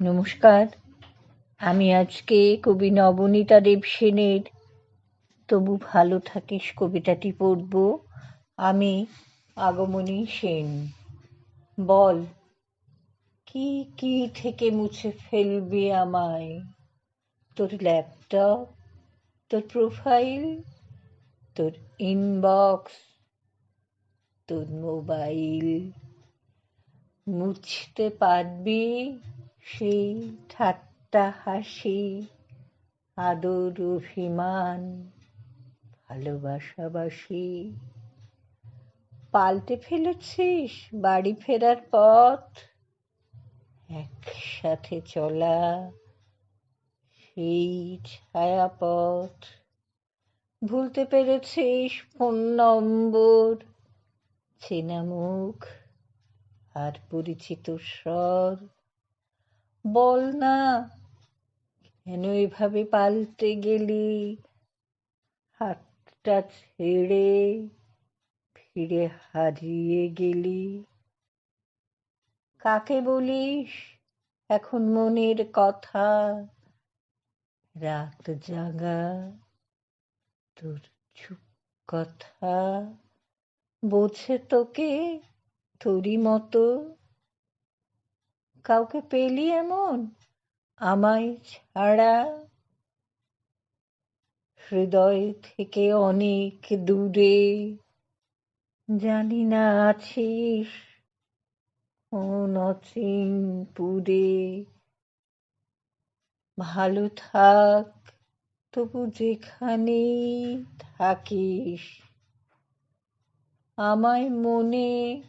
নমস্কার। আমি আজকে কবি নবনীতা দেব সেনের তবু ভালো থাকিস কবিতাটি পড়ব। আমি আগমনী সেন। বল, কি কি থেকে মুছে ফেলবে আমায়? তোর ল্যাপটপ, তোর প্রোফাইল তোর ইনবক্স তোর মোবাইল মুছতে পারবি সেই ঠাট্টা হাসি, আদর, অভিমান, ভালোবাসাবাসি। পাল্টে ফেলেছিস বাড়ি ফেরার পথ, একসাথে চলা সেই ছায়াপথ। ভুলতে পেরেছিস ফোন নম্বর, চেনা মুখ আর পরিচিত স্বর। বল না। কেন এভাবে পাল্টে গেলি? হাতটা ছেড়ে ফিরে হারিয়ে গেলি। কাকে বলিস এখন মনের কথা? রাত জাগা তোর চুপ কথা। বোঝে তোকে তোরই মতো। কাউকে পেলি এমন? আমায় ছাড়া হৃদয় থেকে অনেক দূরে জানি না আছিস। কোন পুরে। ভালো থাক, তবু যেখানেই থাকিস। আমায় মনে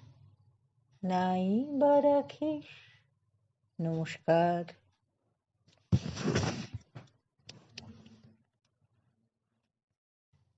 নাই বা রাখিস। নমস্কার।